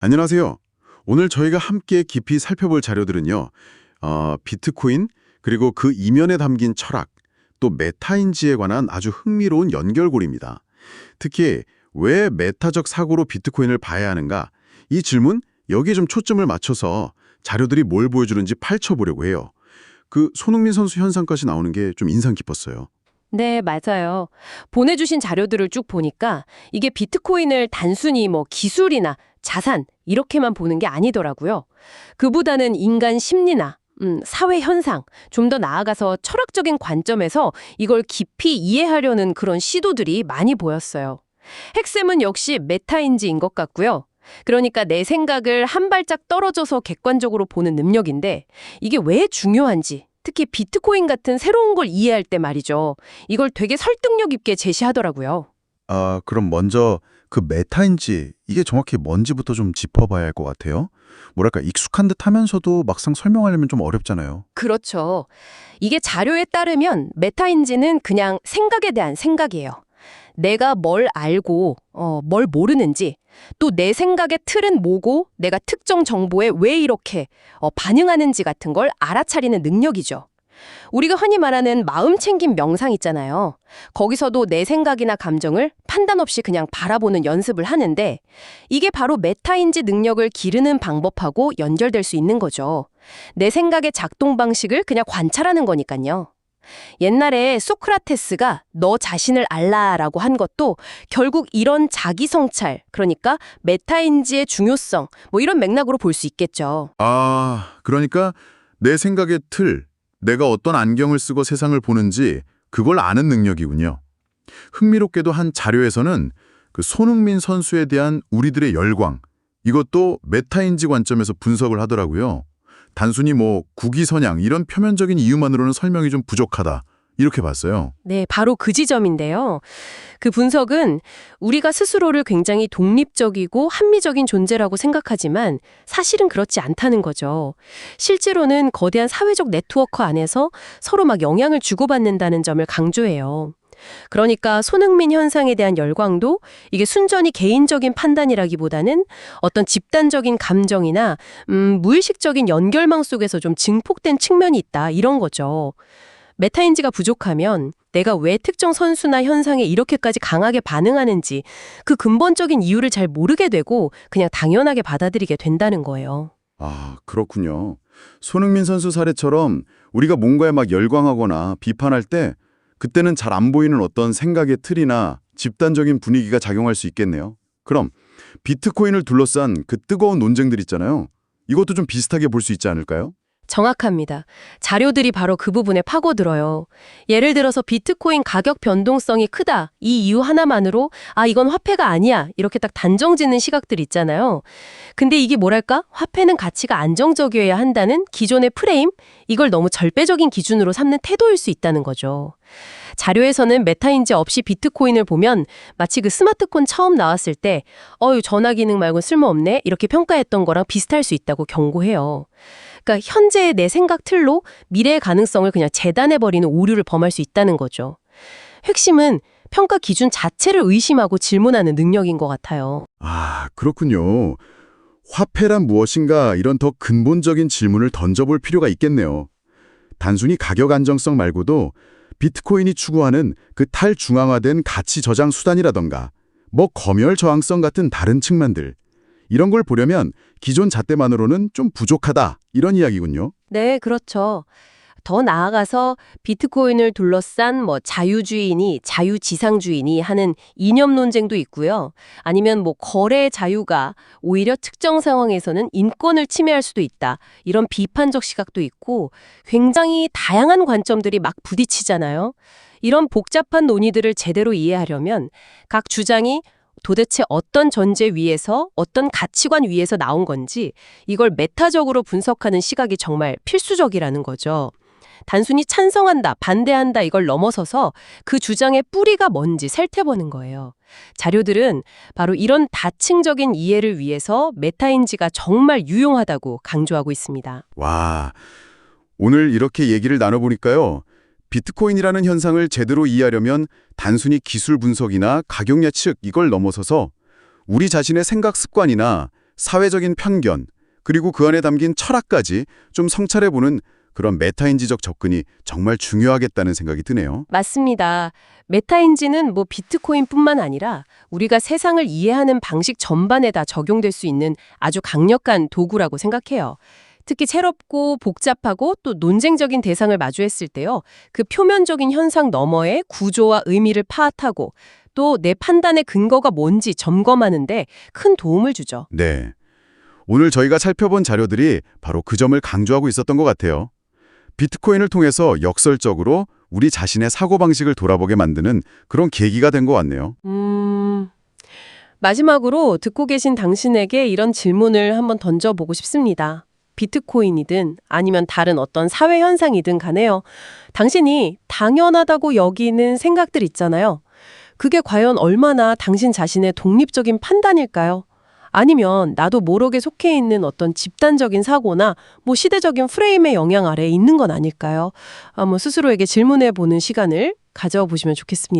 안녕하세요. 오늘 저희가 함께 깊이 살펴볼 자료들은요. 어, 비트코인 그리고 그 이면에 담긴 철학, 또 메타인지에 관한 아주 흥미로운 연결고리입니다. 특히 왜 메타적 사고로 비트코인을 봐야 하는가? 이 질문 여기에 좀 초점을 맞춰서 자료들이 뭘 보여주는지 파헤쳐보려고 해요. 그 손흥민 선수 현상까지 나오는 게 좀 인상 깊었어요. 네, 맞아요. 보내주신 자료들을 쭉 보니까 이게 비트코인을 단순히 뭐 기술이나 자산 이렇게만 보는 게 아니더라고요. 그보다는 인간 심리나 음, 사회 현상, 좀 더 나아가서 철학적인 관점에서 이걸 깊이 이해하려는 그런 시도들이 많이 보였어요. 핵심은 역시 메타인지인 것 같고요. 그러니까 내 생각을 한 발짝 떨어져서 객관적으로 보는 능력인데 이게 왜 중요한지 특히 비트코인 같은 새로운 걸 이해할 때 말이죠. 이걸 되게 설득력 있게 제시하더라고요. 아, 그럼 먼저 그 메타인지 이게 정확히 뭔지부터 좀 짚어봐야 할 것 같아요. 뭐랄까 익숙한 듯 하면서도 막상 설명하려면 좀 어렵잖아요. 그렇죠. 이게 자료에 따르면 메타인지는 그냥 생각에 대한 생각이에요. 내가 뭘 알고 어, 뭘 모르는지 또 내 생각의 틀은 뭐고 내가 특정 정보에 왜 이렇게 어, 반응하는지 같은 걸 알아차리는 능력이죠. 우리가 흔히 말하는 마음 챙김 명상 있잖아요. 거기서도 내 생각이나 감정을 판단 없이 그냥 바라보는 연습을 하는데 이게 바로 메타인지 능력을 기르는 방법하고 연결될 수 있는 거죠. 내 생각의 작동 방식을 그냥 관찰하는 거니까요. 옛날에 소크라테스가 너 자신을 알라라고 한 것도 결국 이런 자기 성찰, 그러니까 메타인지의 중요성, 뭐 이런 맥락으로 볼 수 있겠죠. 아, 그러니까 내 생각의 틀, 내가 어떤 안경을 쓰고 세상을 보는지 그걸 아는 능력이군요. 흥미롭게도 한 자료에서는 그 손흥민 선수에 대한 우리들의 열광, 이것도 메타인지 관점에서 분석을 하더라고요. 단순히 뭐 국위 선양 이런 표면적인 이유만으로는 설명이 좀 부족하다. 이렇게 봤어요. 네, 바로 그 지점인데요. 그 분석은 우리가 스스로를 굉장히 독립적이고 합리적인 존재라고 생각하지만 사실은 그렇지 않다는 거죠. 실제로는 거대한 사회적 네트워크 안에서 서로 막 영향을 주고받는다는 점을 강조해요. 그러니까 손흥민 현상에 대한 열광도 이게 순전히 개인적인 판단이라기보다는 어떤 집단적인 감정이나 음, 무의식적인 연결망 속에서 좀 증폭된 측면이 있다 이런 거죠. 메타인지가 부족하면 내가 왜 특정 선수나 현상에 이렇게까지 강하게 반응하는지 그 근본적인 이유를 잘 모르게 되고 그냥 당연하게 받아들이게 된다는 거예요. 아, 그렇군요. 손흥민 선수 사례처럼 우리가 뭔가에 막 열광하거나 비판할 때 그때는 잘 안 보이는 어떤 생각의 틀이나 집단적인 분위기가 작용할 수 있겠네요. 그럼 비트코인을 둘러싼 그 뜨거운 논쟁들 있잖아요. 이것도 좀 비슷하게 볼 수 있지 않을까요? 정확합니다. 자료들이 바로 그 부분에 파고들어요. 예를 들어서 비트코인 가격 변동성이 크다. 이 이유 하나만으로 아 이건 화폐가 아니야. 이렇게 딱 단정 짓는 시각들 있잖아요. 근데 이게 뭐랄까? 화폐는 가치가 안정적이어야 한다는 기존의 프레임? 이걸 너무 절대적인 기준으로 삼는 태도일 수 있다는 거죠. 자료에서는 메타인지 없이 비트코인을 보면 마치 그 스마트폰 처음 나왔을 때 어유 전화 기능 말고 쓸모없네 이렇게 평가했던 거랑 비슷할 수 있다고 경고해요. 그러니까 현재의 내 생각 틀로 미래의 가능성을 그냥 재단해버리는 오류를 범할 수 있다는 거죠. 핵심은 평가 기준 자체를 의심하고 질문하는 능력인 것 같아요. 아, 그렇군요. 화폐란 무엇인가 이런 더 근본적인 질문을 던져볼 필요가 있겠네요. 단순히 가격 안정성 말고도 비트코인이 추구하는 그 탈중앙화된 가치 저장 수단이라던가 뭐 검열 저항성 같은 다른 측면들 이런 걸 보려면 기존 잣대만으로는 좀 부족하다 이런 이야기군요. 네, 그렇죠. 더 나아가서 비트코인을 둘러싼 뭐 자유주의니 자유지상주의니 하는 이념 논쟁도 있고요. 아니면 뭐 거래 자유가 오히려 특정 상황에서는 인권을 침해할 수도 있다. 이런 비판적 시각도 있고 굉장히 다양한 관점들이 막 부딪히잖아요. 이런 복잡한 논의들을 제대로 이해하려면 각 주장이 도대체 어떤 전제 위에서 어떤 가치관 위에서 나온 건지 이걸 메타적으로 분석하는 시각이 정말 필수적이라는 거죠. 단순히 찬성한다, 반대한다 이걸 넘어서서 그 주장의 뿌리가 뭔지 셀태보는 거예요. 자료들은 바로 이런 다층적인 이해를 위해서 메타인지가 정말 유용하다고 강조하고 있습니다. 와, 오늘 이렇게 얘기를 나눠보니까요. 비트코인이라는 현상을 제대로 이해하려면 단순히 기술 분석이나 가격 예측 이걸 넘어서서 우리 자신의 생각 습관이나 사회적인 편견, 그리고 그 안에 담긴 철학까지 좀 성찰해보는 그런 메타인지적 접근이 정말 중요하겠다는 생각이 드네요. 맞습니다. 메타인지는 뭐 비트코인뿐만 아니라 우리가 세상을 이해하는 방식 전반에 다 적용될 수 있는 아주 강력한 도구라고 생각해요. 특히 새롭고 복잡하고 또 논쟁적인 대상을 마주했을 때요. 그 표면적인 현상 너머의 구조와 의미를 파악하고 또 내 판단의 근거가 뭔지 점검하는데 큰 도움을 주죠. 네. 오늘 저희가 살펴본 자료들이 바로 그 점을 강조하고 있었던 것 같아요. 비트코인을 통해서 역설적으로 우리 자신의 사고방식을 돌아보게 만드는 그런 계기가 된 것 같네요. 음... 마지막으로 듣고 계신 당신에게 이런 질문을 한번 던져보고 싶습니다. 비트코인이든 아니면 다른 어떤 사회 현상이든 간에요. 당신이 당연하다고 여기는 생각들 있잖아요. 그게 과연 얼마나 당신 자신의 독립적인 판단일까요? 아니면 나도 모르게 속해 있는 어떤 집단적인 사고나 뭐 시대적인 프레임의 영향 아래에 있는 건 아닐까요? 아, 뭐 스스로에게 질문해 보는 시간을 가져보시면 좋겠습니다.